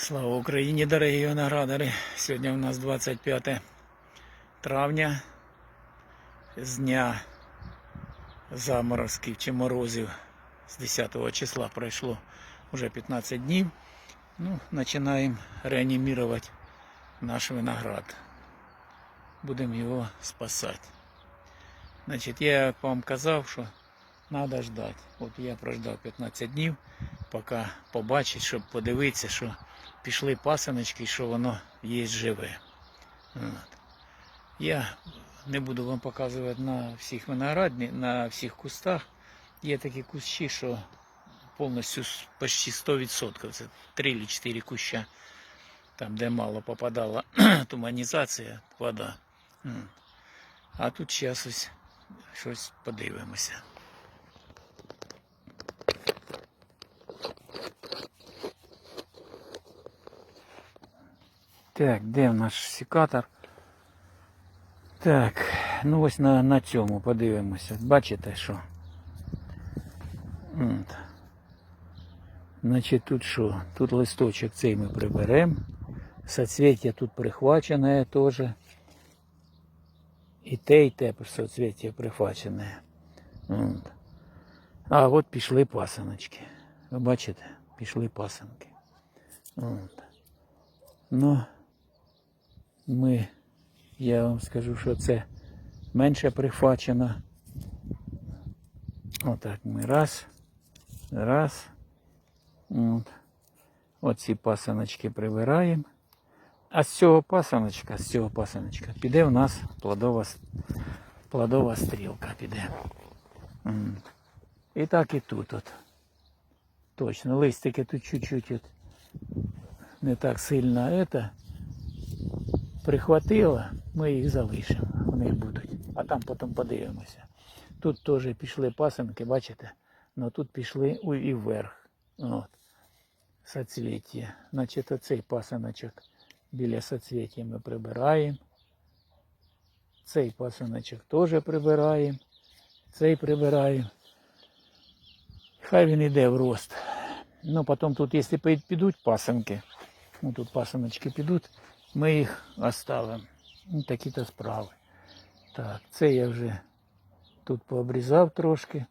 Слава Україні, дорогі виноградари! Сьогодні у нас 25 травня з дня заморозків чи морозів з 10 числа пройшло вже 15 днів. Ну, починаємо реанімувати наш виноград. Будемо його спасати. Значить, я вам казав, що треба ждати. От я прождав 15 днів, поки побачить, щоб подивитися, що пішли пасаночки, що воно є живе. От. Я не буду вам показувати на всіх виноградні, на всіх кустах. Є такі кущі, що повністю почти 100%. Це 3 чи 4 куща, там, де мало попадала туманізація, вода. А тут зараз ось щось подивимося. Так, де наш секатор? Так, ну ось на, на цьому подивимося. Бачите, що? От. Значить, тут що? Тут листочок цей ми приберемо. Соцвіття тут прихвачене теж. І те, і те соцвіття прихвачене. От. А от пішли пасаночки. Ви бачите? Пішли пасанки. От. Ну, ми, я вам скажу, що це менше прихвачено. Отак ми раз, раз. От. Оці пасаночки прибираємо. А з цього пасаночка, з цього пасаночка піде в нас плодова, плодова стрілка піде. І так і тут от. Точно, листики тут чуть-чуть не так сильно это прихватило, ми їх залишимо. Вони будуть. А там потім подивимося. Тут теж пішли пасенки, бачите? Ну тут пішли і вверх. От. Соцвіття. Значить, оцей пасаночок біля соцвіття ми прибираємо. Цей пасаночок теж прибираємо. Цей прибираємо. Хай він йде в рост. Ну, потім тут, якщо підуть пасенки, ну тут пасаночки підуть, ми їх оставимо. Ну, такі-то справи. Так, це я вже тут пообрізав трошки.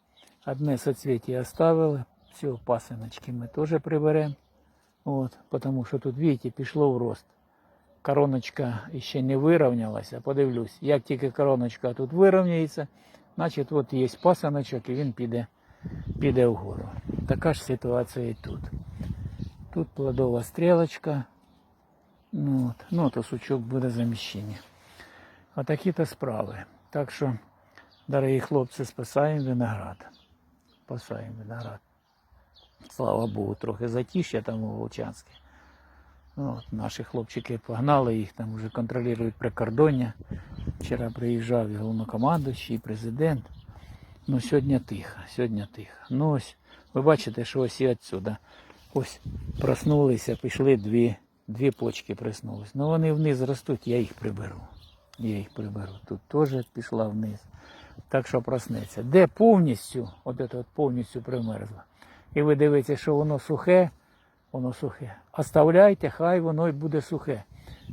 Одне соцвіття оставили. Все, пасиночки ми теж приберемо. От, тому що тут, бачите, пішло в рост. Короночка ще не вирівнялася. Подивлюсь, як тільки короночка тут вирівняється, значить от є пасаночок і він піде, піде вгору. Така ж ситуація і тут. Тут плодова стрілочка. Ну, от, ну то сучок буде заміщення. Отакі-то справи. Так що, дорогі хлопці, спасаємо виноград. Спасаємо виноград. Слава Богу, трохи затишя там у Волчанське. Ну, От, наші хлопчики погнали, їх там вже контролюють прикордоння. Вчора приїжджав і головнокомандуючий, і президент. Ну, сьогодні тихо, сьогодні тихо. Ну ось, ви бачите, що ось і відсюди. Ось проснулися, пішли дві, дві почки проснулись. Ну вони вниз ростуть, я їх приберу. Я їх приберу. Тут теж пішла вниз. Так що проснеться. Де повністю, от це от повністю примерзло. І ви дивитеся, що воно сухе, воно сухе. Оставляйте, хай воно й буде сухе.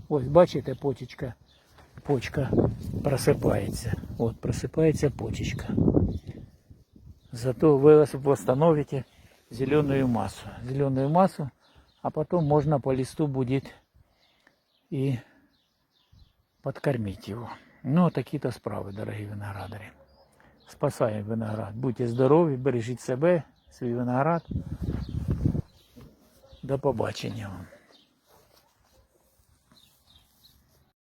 Ось бачите, почечка, почка просипається. От просипається почечка. Зато вы восстановите зеленую массу. Зеленую массу, а потом можно по листу будет и подкормить его. Ну, такі-то справи, дорогі виноградарі. Спасаємо виноград. Будьте здорові, бережіть себе, свій виноград. До побачення вам.